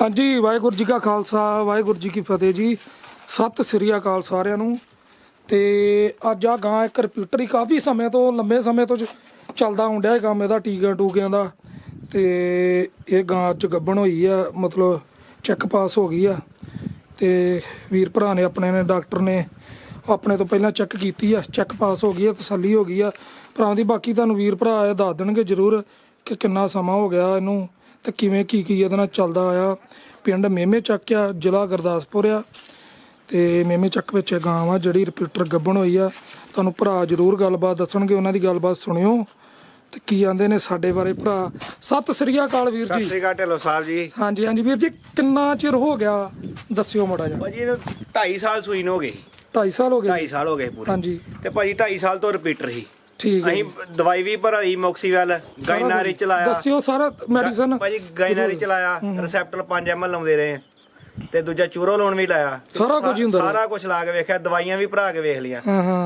ਹਾਂਜੀ, ਵਾਹਿਗੁਰੂ ਜੀ ਕਾ ਖਾਲਸਾ, ਵਾਹਿਗੁਰੂ ਜੀ ਕੀ ਫਤਿਹ ਜੀ। ਸਤਿ ਸ੍ਰੀ ਅਕਾਲ ਸਾਰਿਆਂ ਨੂੰ। ਤੇ ਅੱਜ ਆ ਗਾਂ ਇੱਕ ਰਿਪੀਟਰ ਹੀ ਕਾਫੀ ਸਮੇਂ ਤੋਂ ਲੰਬੇ ਸਮੇਂ ਤੋਂ ਚੱਲਦਾ ਹੁੰਦਿਆ ਇਹ ਕੰਮ ਇਹਦਾ ਟੀਕਾ ਟੂਕਿਆਂ ਦਾ। ਤੇ ਇਹ ਗਾਂ ਅੱਜ ਗੱਬਣ ਹੋਈ ਆ, ਮਤਲਬ ਚੈੱਕ ਪਾਸ ਹੋ ਗਈ ਆ। ਤੇ ਵੀਰ ਭਰਾ ਨੇ ਆਪਣੇ ਨੇ, ਡਾਕਟਰ ਨੇ ਆਪਣੇ ਤੋਂ ਪਹਿਲਾਂ ਚੈੱਕ ਕੀਤੀ ਆ ਚੈੱਕ ਪਾਸ ਹੋ ਗਈ ਆ, ਤਸੱਲੀ ਹੋ ਗਈ ਆ। ਭਰਾ ਦੀ ਬਾਕੀ ਤੁਹਾਨੂੰ ਵੀਰ ਭਰਾ ਦੱਸ ਦੇਣਗੇ ਜ਼ਰੂਰ। ਕਿ ਕਿੰਨਾ ਸਮਾਂ ਹੋ ਗਿਆ ਇਹਨੂੰ ਤੇ ਕਿਵੇਂ ਕੀ ਕੀ ਇਹਦੇ ਨਾਲ ਚੱਲਦਾ ਆਇਆ। ਪਿੰਡ ਮੇਮੇ ਚੱਕ ਆ ਜ਼ਿਲ੍ਹਾ ਗੁਰਦਾਸਪੁਰ ਆ। ਤੇ ਮੇਮੇ ਚੱਕ ਵਿੱਚ ਇਹ ਗਾਂ ਵਾ ਜਿਹੜੀ ਰਿਪੀਟਰ ਗੱਭਣ ਹੋਈ ਆ। ਤੁਹਾਨੂੰ ਭਰਾ ਜ਼ਰੂਰ ਗੱਲਬਾਤ ਦੱਸਣਗੇ ਉਹਨਾਂ ਦੀ ਗੱਲਬਾਤ ਸੁਣਿਓ। ਤੇ ਕੀ ਆਂਦੇ ਨੇ ਸਾਡੇ ਬਾਰੇ ਭਰਾ? ਸਤਿ ਸ੍ਰੀ ਅਕਾਲ ਵੀਰ ਸਤਿ ਜੀ। ਸ੍ਰੀ ਅਕਾਲ ਢਿੱਲੋਂ ਸਾਹਿਬ ਜੀ। ਹਾਂਜੀ ਹਾਂਜੀ ਵੀਰ ਜੀ ਕਿੰਨਾ ਚਿਰ ਹੋ ਗਿਆ? ਦੱਸਿਓ ਮਾੜਾ ਜਿਹਾ। ਭਾਜੀ ਇਹਨੂੰ 2.5 ਸਾਲ ਸੂਈ ਨੂੰ ਹੋ ਗਏ। 2.5 ਸਾਲ ਹੋ ਗਏ 2.5 ਸਾਲ ਹੋ ਗਏ ਪੂਰੇ। ਹਾਂਜੀ। ਤੇ ਭਾਜੀ 2.5 ਸਾਲ ਤੋਂ ਰਿਪੀਟਰ ਹੀ ਠੀਕ ਹੈ ਅਸੀਂ ਦਵਾਈ ਵੀ ਭਰਾਈ ਮੋਕਸੀਵੈਲ ਗਾਇਨਾਰੀ ਚਲਾਇਆ। ਦੱਸਿਓ ਸਾਰਾ ਮੈਡੀਸਨ ਭਾਜੀ ਗਾਇਨਾਰੀ ਚਲਾਇਆ ਰਿਸੈਪਟਰ 5 ਐਮਐਲ ਲਾਉਂਦੇ ਰਹੇ। ਤੇ ਦੂਜਾ ਚੂਰੋ ਲੋਨ ਵੀ ਲਾਇਆ। ਸਾਰਾ ਕੁਝ ਹੀ ਹੁੰਦਾ। ਸਾਰਾ ਕੁਝ ਲਾ ਕੇ ਵੇਖਿਆ ਦਵਾਈਆਂ ਵੀ ਭਰਾ ਕੇ ਵੇਖ ਲੀਆਂ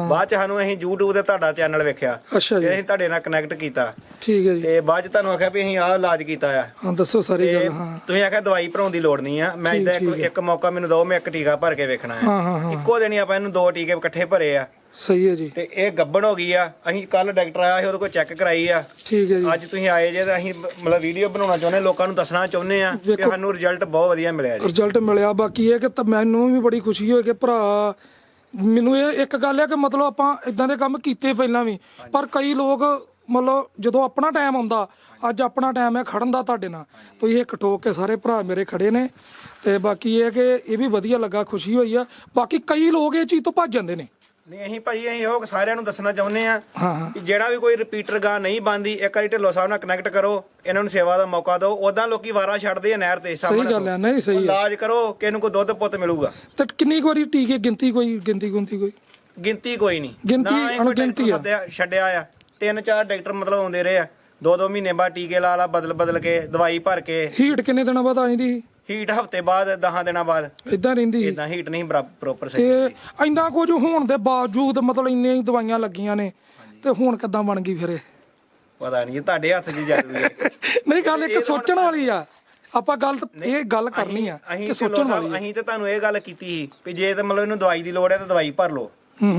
ਬਾਅਦ ਚ ਸਾਨੂੰ ਅਸੀਂ YouTube ਤੇ ਤੁਹਾਡਾ ਚੈਨਲ ਵੇਖਿਆ। ਅੱਛਾ ਫਿਰ ਜੀ ਅਸੀਂ ਤੁਹਾਡੇ ਨਾਲ ਕਨੈਕਟ ਕੀਤਾ। ਠੀਕ ਹੈ ਜੀ। ਤੇ ਬਾਅਦ ਚ ਤੁਹਾਨੂੰ ਆਖਿਆ ਵੀ ਅਸੀਂ ਆਹ ਇਲਾਜ ਕੀਤਾ ਆ। ਹਾਂ ਦੱਸੋ ਸਾਰੀ ਗੱਲ ਹਾਂ। ਤੁਸੀਂ ਆਖਿਆ ਦਵਾਈ ਭਰਾਉਣ ਦੀ ਲੋੜ ਨਹੀਂ ਆ। ਮੈਂ ਇਦਾਂ ਇੱਕ ਮੌਕਾ ਮੈਨੂੰ ਦਿਓ ਮੈਂ ਇੱਕ ਟੀਕਾ ਭਰ ਕੇ ਵੇਖਣਾ ਹੈ। ਇੱਕੋ ਦਿਨ ਹੀ ਆਪਾਂ ਇਹਨੂੰ ਦੋ ਟੀਕੇ ਇਕੱਠੇ ਭਰੇ ਆ। ਸਹੀ ਹੈ ਜੀ। ਤੇ ਇਹ ਗੱਬਣ ਹੋ ਗਈ ਆ। ਅਸੀਂ ਕੱਲ ਡਾਕਟਰ ਆਇਆ ਸੀ ਉਹਦੇ ਕੋਲ ਚੈੱਕ ਕਰਾਈ ਆ। ਠੀਕ ਹੈ ਜੀ। ਅੱਜ ਤੁਸੀਂ ਆਏ ਜੇ ਤਾਂ ਅਸੀਂ ਮਤਲਬ ਵੀਡੀਓ ਬਣਾਉਣਾ ਚਾਹੁੰਦੇ ਲੋਕਾਂ ਨੂੰ ਦੱਸਣਾ ਚਾਹੁੰਦੇ ਆ ਕਿ। ਸਾਨੂੰ ਰਿਜ਼ਲਟ ਬਹੁਤ ਵਧੀਆ ਮਿਲਿਆ ਜੀ। ਰਿਜ਼ਲਟ ਮਿਲਿਆ। ਬਾਕੀ ਇਹ ਕਿ ਤਾਂ ਮੈਨੂੰ ਵੀ ਬੜੀ ਖੁਸ਼ੀ ਹੋਈ ਕਿ ਭਰਾ ਮੈਨੂੰ ਇਹ ਇੱਕ ਗੱਲ ਹੈ ਕਿ ਮਤਲਬ ਆਪਾਂ ਇਦਾਂ ਦੇ ਕੰਮ ਕੀਤੇ ਪਹਿਲਾਂ ਵੀ। ਪਰ ਕਈ ਲੋਕ ਮਤਲਬ ਜਦੋਂ ਆਪਣਾ ਟਾਈਮ ਆਉਂਦਾ ਅੱਜ ਆਪਣਾ ਟਾਈਮ ਹੈ ਖੜਨ ਦਾ ਤੁਹਾਡੇ ਨਾਲ। ਤੁਸੀਂ ਇੱਕ ਠੋਕ ਕੇ ਸਾਰੇ ਭਰਾ ਮੇਰੇ ਖੜੇ ਨੇ। ਤੇ ਬਾਕੀ ਇਹ ਕਿ ਇਹ ਵੀ ਵਧੀਆ ਲੱਗਾ ਖੁਸ਼ੀ ਹੋਈ ਆ। ਬਾਕੀ ਕਈ ਲੋਕ ਇਹ ਚੀਜ਼ ਤੋਂ ਭੱਜ ਜਾਂਦੇ ਨੇ। ਨਹੀਂ ਅਸੀਂ ਭਾਈ ਅਸੀਂ ਉਹ ਸਾਰਿਆਂ ਨੂੰ ਦੱਸਣਾ ਚਾਹੁੰਦੇ ਆ ਹਾਂ ਕਿ ਜਿਹੜਾ ਵੀ ਕੋਈ ਰਿਪੀਟਰ ਗਾ ਨਹੀਂ ਬੰਦੀ ਇੱਕ ਵਾਰੀ ਢਿੱਲੋਂ ਸਾਹਿਬ ਨਾਲ ਕਨੈਕਟ ਕਰੋ ਇਹਨਾਂ ਨੂੰ ਸੇਵਾ ਦਾ ਮੌਕਾ ਦਿਓ। ਉਦਾਂ ਲੋਕੀ ਵਾਰਾ ਛੱਡਦੇ ਆ ਨਹਿਰ ਤੇ ਸਹੀ ਸਾਹਮਣੇ ਗੱਲ ਹੈ ਨਹੀਂ ਸਹੀ ਹੈ ਇਲਾਜ ਕਰੋ ਕਿ ਇਹਨੂੰ ਕੋਈ ਦੁੱਧ ਪੁੱਤ ਮਿਲੂਗਾ। ਤੇ ਕਿੰਨੀ ਕੁ ਵਾਰੀ ਟੀਕੇ ਗਿਣਤੀ ਕੋਈ ਗਿਣਤੀ ਗੁੰਤੀ ਕੋਈ? ਗਿਣਤੀ ਕੋਈ ਨਹੀਂ। ਗਿਣਤੀ ਨਾ ਅਸੀਂ ਕੋਈ ਅਣਗਿਣਤੀ ਡਾਕਟਰ ਆ। ਸੱਦਿਆ ਛੱਡਿਆ ਆ। ਤਿੰਨ ਚਾਰ ਡਾਕਟਰ ਮਤਲਬ ਆਉਂਦੇ ਰਹੇ ਆ। ਦੋ ਦੋ ਮਹੀਨੇ ਬਾਅਦ ਟੀਕੇ ਲਾ ਲਾ ਬਦਲ ਬਦਲ ਕੇ ਦਵਾਈ ਭਰ ਕੇ। ਹੀਟ ਕਿੰਨੇ ਦਿਨਾਂ ਬਾਅਦ ਆਣੀ ਦੀ ਹੀਟ ਹਫ਼ਤੇ ਬਾਅਦ 10 ਦਿਨਾਂ ਬਾਅਦ। ਇਦਾਂ ਰਹਿੰਦੀ। ਸੀ। ਇਦਾਂ ਹੀਟ ਨਹੀਂ ਪ੍ਰੋਪਰ ਸਹੀ ਤੇ ਇੰਨਾ ਕੁਝ ਹੋਣ ਦੇ ਬਾਵਜੂਦ ਮਤਲਬ ਇੰਨੀਆਂ ਹੀ ਦਵਾਈਆਂ ਲੱਗੀਆਂ ਨੇ ਤੇ ਹੁਣ ਕਿੱਦਾਂ ਬਣ ਗਈ ਫਿਰ ਇਹ? ਪਤਾ ਨਹੀਂ ਤੁਹਾਡੇ ਹੱਥ 'ਚ ਜਾਦੂ ਹੈ। ਨਹੀਂ ਗੱਲ ਇੱਕ ਸੋਚਣ ਵਾਲੀ ਆ। ਆਪਾਂ ਗੱਲ ਤਾਂ ਇਹ ਗੱਲ ਕਰਨੀ ਆ ਕਿ ਸੋਚਣ ਵਾਲੀ ਆ। ਅਸੀਂ ਤੇ ਤੁਹਾਨੂੰ ਇਹ ਗੱਲ ਕੀਤੀ ਸੀ ਵੀ ਜੇ ਤੇ ਮਤਲਬ ਇਹਨੂੰ ਦਵਾਈ ਦੀ ਲੋੜ ਹੈ ਤਾਂ ਦਵਾਈ ਭਰ ਲਓ।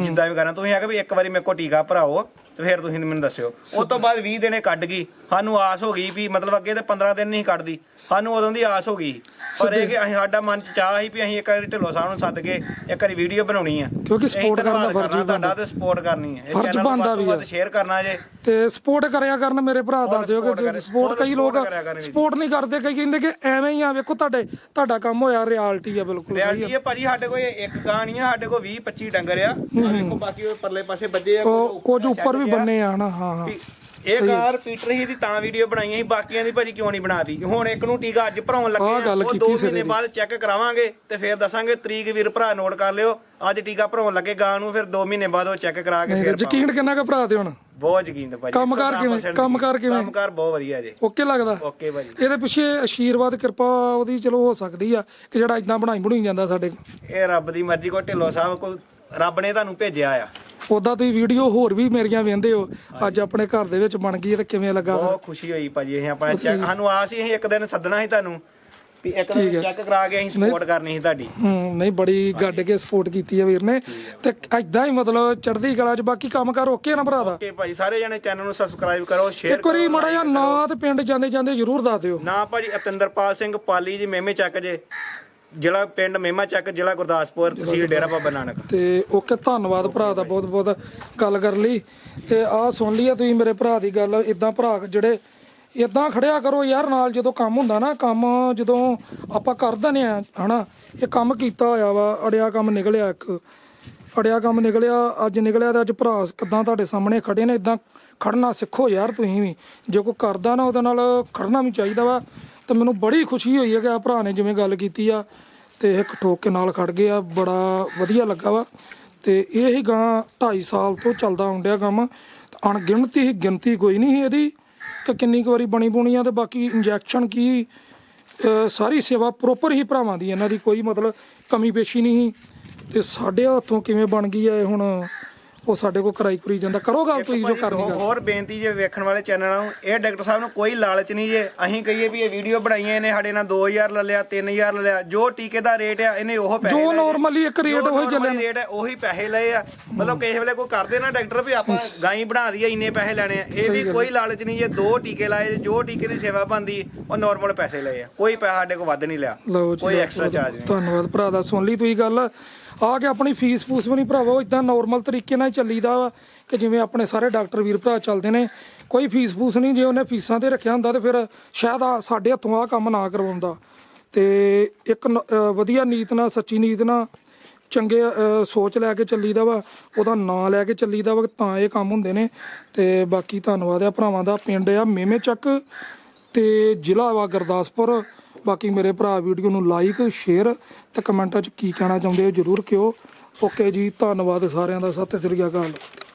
ਜਿੱਦਾਂ ਵੀ ਕਰਨਾ। ਤੁਸੀਂ ਆਖਿਆ ਵੀ ਇੱਕ ਵਾਰੀ ਮੇਰੇ ਕੋਲ ਟੀਕਾ ਭਰਾਓ ਤੇ ਫਿਰ ਤੁਸੀਂ ਮੈਨੂੰ ਦੱਸਿਓ। ਉਸ ਤੋਂ ਬਾਅਦ 20 ਦਿਨੇ ਕੱਢ ਗਈ। ਸਾਨੂੰ ਆਸ ਹੋ ਗਈ ਵੀ ਮਤਲਬ ਅੱਗੇ ਤੇ 15 ਦਿਨ ਨਹੀਂ ਕੱਢਦੀ। ਸਾਨੂੰ ਉਦੋਂ ਦੀ ਆਸ ਹੋ ਗਈ। ਪਰ ਇਹ ਕਿ ਅਸੀਂ ਸਾਡਾ ਮਨ ਚ ਚਾਹ ਸੀ ਵੀ ਅਸੀਂ ਇੱਕ ਵਾਰੀ ਢਿੱਲੋਂ ਸਾਹਿਬ ਨੂੰ ਸੱਦ ਕੇ ਇੱਕ ਵਾਰੀ ਵੀਡੀਓ ਬਣਾਉਣੀ ਆ। ਕਿਉਂਕਿ ਅਸੀਂ support ਕਰਨ ਦਾ ਧੰਨਵਾਦ ਫਰਜ਼ ਤੁਹਾਡਾ ਤੇ ਸਪੋਰਟ ਕਰਨੀ ਹੈ ਫਰਜ਼ ਬਣਦਾ ਵੀ ਆ। ਸ਼ੇਅਰ ਕਰਨਾ ਜੇ। ਤੇ ਸਪੋਰਟ ਕਰਿਆ ਕਰਨ ਮੇਰੇ ਭਰਾ ਦੱਸ ਦਿਓ support ਕਿ ਸਪੋਰਟ ਬਹੁਤ ਕਈ ਲੋਕ support ਕਰਿਆ ਕਰਨ ਵੀਰ। ਸਪੋਰਟ ਨਹੀਂ ਕਰਦੇ ਕਈ ਕਹਿੰਦੇ ਕਿ ਐਵੇਂ ਹੀ ਆ ਵੇਖੋ ਤੁਹਾਡੇ ਤੁਹਾਡਾ ਕੰਮ ਹੋਇਆ ਰਿਐਲਿਟੀ ਆ ਬਿਲਕੁਲ ਸਹੀ ਰਿਐਲਿਟੀ ਹੈ ਭਾਜੀ ਸਾਡੇ ਕੋਲ ਇਹ ਇੱਕ ਗਾਂ ਨਹੀਂ ਆ ਸਾਡੇ ਕੋਲ 20 25 ਡੰਗਰ ਆ। ਆਹ ਬਾਕੀ ਉਹ ਪਰਲੇ ਪਾਸੇ ਵੱਜੇ ਆ ਉਹ ਕੁਝ ਉੱਪਰ ਵੀ ਬੰਨੇ ਆ ਹਨਾ ਹਾਂ ਹਾਂ। ਵੀ ਇਹ ਗਾਂ ਰਿਪੀਟਰ ਹੀ ਦੀ ਤਾਂ ਵੀਡੀਓ ਬਣਾਈਆਂ ਸੀ ਬਾਕੀਆਂ ਦੀ ਭਾਜੀ ਕਿਉਂ ਨਹੀਂ ਬਣਾਤੀ? ਹੁਣ ਇੱਕ ਨੂੰ ਟੀਕਾ ਅੱਜ ਭਰਾਉਣ ਲੱਗੇ ਆਹ ਆ, ਗੱਲ ਉਹ ਕੀਤੀ 2 ਸਿਰੇ ਮਹੀਨੇ ਦੀ। ਬਾਅਦ ਚੈੱਕ ਕਰਾਵਾਂਗੇ ਤੇ ਫਿਰ ਦੱਸਾਂਗੇ ਤਰੀਕ ਵੀਰ ਭਰਾ ਨੋਟ ਕਰ ਲਿਓ। ਅੱਜ ਟੀਕਾ ਭਰਾਉਣ ਲੱਗੇ ਗਾਂ ਨੂੰ ਫਿਰ 2 ਮਹੀਨੇ ਬਾਅਦ ਉਹ ਚੈੱਕ ਕਰਾ ਕੇ ਫਿਰ ਯਕੀਨ ਕਿੰਨਾ ਕੁ ਭਰਾ ਤੇ ਹੁਣ? ਬਹੁਤ ਯਕੀਨ ਤੇ ਭਾਜੀ ਕੰਮਕਾਰ ਕਿਵੇਂ? 110% ਕੰਮਕਾਰ ਕਿਵੇਂ? ਕੰਮਕਾਰ ਬਹੁਤ ਵਧੀਆ ਜੇ। ਓਕੇ ਲੱਗਦਾ? ਓਕੇ ਭਾਜੀ। ਇਹਦੇ ਪਿੱਛੇ ਆਸ਼ੀਰਵਾਦ ਕਿਰਪਾ ਉਹਦੀ ਚਲੋ ਹੋ ਸਕਦੀ ਆ ਕਿ ਜਿਹੜਾ ਇਦਾਂ ਬਣਾਈ ਬਣਾਈ ਜਾਂਦਾ ਸਾਡੇ ਇਹ ਰੱਬ ਦੀ ਮਰਜ਼ੀ ਕੋ ਢਿੱਲੋਂ ਸਾਹਿਬ ਕੋ ਰੱਬ ਨੇ ਤੁਹਾਨੂੰ ਭੇਜਿਆ ਆ। ਉਦਾਂ ਤੁਸੀਂ ਵੀਡੀਓ ਹੋਰ ਵੀ ਮੇਰੀਆਂ ਵੇਂਦੇ ਹੋ। ਅੱਜ ਆਪਣੇ ਘਰ ਦੇ ਵਿੱਚ ਬਣ ਗਈ ਹੈ ਤੇ ਕਿਵੇਂ ਲੱਗਾ? ਬਹੁਤ ਖੁਸ਼ੀ ਹੋਈ ਭਾਜੀ ਅਸੀਂ ਆਪਣਾ ਚੈੱਕ ਸਾਨੂੰ ਆਸ ਸੀ ਅਸੀਂ ਇੱਕ ਦਿਨ ਸੱਦਣਾ ਸੀ ਤੁਹਾਨੂੰ। ਵੀ ਇੱਕ ਦਿਨ ਚੈੱਕ ਕਰਾ ਕੇ ਅਸੀਂ ਸਪੋਰਟ ਕਰਨੀ ਸੀ ਤੁਹਾਡੀ। ਹੂੰ ਨਹੀਂ ਬੜੀ ਗੱਡ ਕੇ ਸਪੋਰਟ ਕੀਤੀ ਆ ਵੀਰ ਨੇ। ਤੇ ਐਦਾਂ ਹੀ ਮਤਲਬ ਚੜ੍ਹਦੀ ਕਲਾ 'ਚ ਬਾਕੀ ਕੰਮ ਕਰ ਓਕੇ ਨਾ ਭਰਾ ਦਾ? ਓਕੇ ਭਾਜੀ ਸਾਰੇ ਜਣੇ ਚੈਨਲ ਨੂੰ ਸਬਸਕ੍ਰਾਈਬ ਕਰੋ ਸ਼ੇਅਰ ਇੱਕ ਵਾਰੀ ਮੜਾ ਜਿਹਾ ਨਾਂ ਤੇ ਪਿੰਡ ਜਾਂਦੇ ਜਾਂਦੇ ਜ਼ਰੂਰ ਦੱਸ ਦਿਓ। ਨਾ ਭਾਜੀ ਅਤਿੰਦਰਪਾਲ ਸਿੰਘ ਪਾਲੀ ਜੀ ਮੇਮੇ ਚੱਕ ਜੇ। ਜ਼ਿਲ੍ਹਾ ਪਿੰਡ ਮੇਮਾ ਚੱਕ ਜ਼ਿਲ੍ਹਾ ਗੁਰਦਾਸਪੁਰ ਤਹਿਸੀਲ ਡੇਰਾ ਬਾਬਾ ਨਾਨਕ। ਤੇ ਓਕੇ ਧੰਨਵਾਦ ਭਰਾ ਦਾ ਬਹੁਤ ਬਹੁਤ ਗੱਲ ਕਰ ਲਈ। ਤੇ ਆਹ ਸੁਣ ਲਈ ਆ ਤੁਸੀਂ ਮੇਰੇ ਭਰਾ ਦੀ ਗੱਲ ਇਦਾਂ ਭਰਾ ਜਿਹੜੇ ਇਦਾਂ ਖੜਿਆ ਕਰੋ ਯਾਰ ਨਾਲ ਜਦੋਂ ਕੰਮ ਹੁੰਦਾ ਨਾ ਕੰਮ ਜਦੋਂ ਆਪਾਂ ਕਰ ਦਿੰਦੇ ਆ ਹਨਾ ਇਹ ਕੰਮ ਕੀਤਾ ਹੋਇਆ ਵਾ ਅੜਿਆ ਕੰਮ ਨਿਕਲਿਆ ਇੱਕ ਅੜਿਆ ਕੰਮ ਨਿਕਲਿਆ ਅੱਜ ਨਿਕਲਿਆ ਤੇ ਅੱਜ ਭਰਾ ਕਿਦਾਂ ਤੁਹਾਡੇ ਸਾਹਮਣੇ ਖੜੇ ਨੇ ਇਦਾਂ ਖੜਨਾ ਸਿੱਖੋ ਯਾਰ ਤੁਸੀਂ ਵੀ। ਜੇ ਕੋਈ ਕਰਦਾ ਨਾ ਉਹਦੇ ਨਾਲ ਖੜਨਾ ਵੀ ਚਾਹੀਦਾ ਵਾ ਤੇ ਮੈਨੂੰ ਬੜੀ ਖੁਸ਼ੀ ਹੋਈ ਹੈ ਕਿ ਆ ਭਰਾ ਨੇ ਜਿਵੇਂ ਗੱਲ ਕੀਤੀ ਆ ਤੇ ਇੱਕ ਠੋਕ ਕੇ ਨਾਲ ਖੜ ਗਏ ਆ, ਬੜਾ ਵਧੀਆ ਲੱਗਾ ਵਾ। ਤੇ ਇਹ ਹੀ ਗਾਂ 2.5 ਸਾਲ ਤੋਂ ਚੱਲਦਾ ਹੁੰਦਿਆ ਕੰਮ। ਅਣਗਿਣਤੀ ਹੀ ਗਿਣਤੀ ਕੋਈ ਨਹੀਂ ਸੀ ਇਹਦੀ। ਕਿ ਕਿੰਨੀ ਕੁ ਵਾਰੀ ਬਣੀ ਬੁਣੀ ਆ ਤੇ ਬਾਕੀ ਇੰਜੈਕਸ਼ਨ ਕੀ ਸਾਰੀ ਸੇਵਾ ਪ੍ਰੋਪਰ ਹੀ ਭਰਾਵਾਂ ਦੀ ਇਹਨਾਂ ਦੀ, ਕੋਈ ਮਤਲਬ ਕਮੀ ਪੇਸ਼ੀ ਨਹੀਂ ਸੀ। ਤੇ ਸਾਡੇ ਹੱਥੋਂ ਕਿਵੇਂ ਬਣ ਗਈ ਹੈ ਹੁਣ ਉਹ ਸਾਡੇ ਕੋਲ ਕਰਾਈ ਕਰੀ ਜਾਂਦਾ ਕਰੋ ਗੱਲ ਤੁਸੀਂ ਜੋ ਕਰਨੀ ਹੋ- ਗੱਲ। ਹੋਰ ਬੇਨਤੀ ਜੇ ਵੇਖਣ ਵਾਲੇ ਚੈਨਲਾਂ ਨੂੰ ਇਹ ਡਾਕਟਰ ਸਾਹਿਬ ਨੂੰ ਕੋਈ ਲਾਲਚ ਨਹੀਂ ਜੇ। ਅਸੀਂ ਕਹੀਏ ਵੀ ਇਹ ਵੀਡੀਓ ਬਣਾਈਆਂ ਇਹਨੇ ਸਾਡੇ ਨਾਲ 2000 ਲੈ ਲਿਆ 3000 ਲੈ ਲਿਆ ਜੋ ਟੀਕੇ ਦਾ ਰੇਟ ਆ ਇਹਨੇ ਉਹ ਪੈਸੇ ਜੋ ਲਏ ਨੇ। normally ਇੱਕ ਜੋ ਉਹੀ ਚੱਲਿਆ। ਰੇਟ ਹੈ ਉਹੀ ਪੈਸੇ ਲਏ ਆ। ਮਤਲਬ ਕਿਸੇ ਵੇਲੇ ਕੋਈ ਕਰਦੇ ਨਾ ਡਾਕਟਰ ਵੀ ਆਪਾਂ ਗਾਈ ਬਣਾ ਦਈਏ ਇੰਨੇ ਪੈਸੇ ਲੈਣੇ ਆ। ਇਹ ਵੀ ਕੋਈ ਲਾਲਚ ਨਹੀਂ ਜੇ ਦੋ ਟੀਕੇ ਲਾਏ ਜੋ ਟੀਕੇ ਦੀ ਸੇਵਾ ਬੰਦੀ ਉਹ ਨਾਰਮਲ ਪੈਸੇ ਲਏ ਆ। ਕੋਈ ਪੈਸਾ ਸਾਡੇ ਕੋਲ ਵੱਧ ਨਹੀਂ ਲਿਆ। ਕੋਈ ਐਕਸਟਰਾ ਚਾਰਜ ਨਹੀਂ। ਧੰਨਵਾਦ ਭਰਾ ਦਾ ਸੁਣ ਲਈ ਤੁਸੀਂ ਗੱਲ। ਆ ਕੇ ਆਪਣੀ ਫੀਸ ਫੂਸ ਵੀ ਨਹੀਂ ਭਰਾਵੋ ਇਦਾਂ ਨਾਰਮਲ ਤਰੀਕੇ ਨਾਲ ਹੀ ਚੱਲੀਦਾ ਵਾ ਕਿ ਜਿਵੇਂ ਆਪਣੇ ਸਾਰੇ ਡਾਕਟਰ ਵੀਰ ਭਰਾ ਚੱਲਦੇ ਨੇ। ਕੋਈ ਫੀਸ ਫੂਸ ਨਹੀਂ, ਜੇ ਉਹਨੇ ਫੀਸਾਂ ਤੇ ਰੱਖਿਆ ਹੁੰਦਾ ਤੇ ਫਿਰ ਸ਼ਾਇਦ ਆ ਸਾਡੇ ਹੱਥੋਂ ਆ ਕੰਮ ਨਾ ਕਰਵਾਉਂਦਾ। ਤੇ ਇੱਕ ਵਧੀਆ ਨੀਤ ਨਾਲ, ਸੱਚੀ ਨੀਤ ਨਾਲ ਚੰਗੇ ਸੋਚ ਲੈ ਕੇ ਚੱਲੀਦਾ ਵਾ, ਉਹਦਾ ਨਾਂ ਲੈ ਕੇ ਚੱਲੀਦਾ ਵਾ, ਤਾਂ ਇਹ ਕੰਮ ਹੁੰਦੇ ਨੇ। ਤੇ ਬਾਕੀ ਧੰਨਵਾਦ ਆ ਭਰਾਵਾਂ ਦਾ, ਪਿੰਡ ਆ ਮੇਮੇ ਚੱਕ ਤੇ ਜ਼ਿਲ੍ਹਾ ਵਾ ਗੁਰਦਾਸਪੁਰ। ਬਾਕੀ ਮੇਰੇ ਭਰਾ ਵੀਡੀਓ ਨੂੰ ਲਾਈਕ ਸ਼ੇਅਰ ਤੇ ਕਮੈਂਟਾਂ 'ਚ ਕੀ ਕਹਿਣਾ ਚਾਹੁੰਦੇ ਹੋ ਜਰੂਰ ਕਿਓ ਓਕੇ ਜੀ, ਧੰਨਵਾਦ ਸਾਰਿਆਂ ਦਾ, ਸਤਿ ਸ੍ਰੀ ਅਕਾਲ।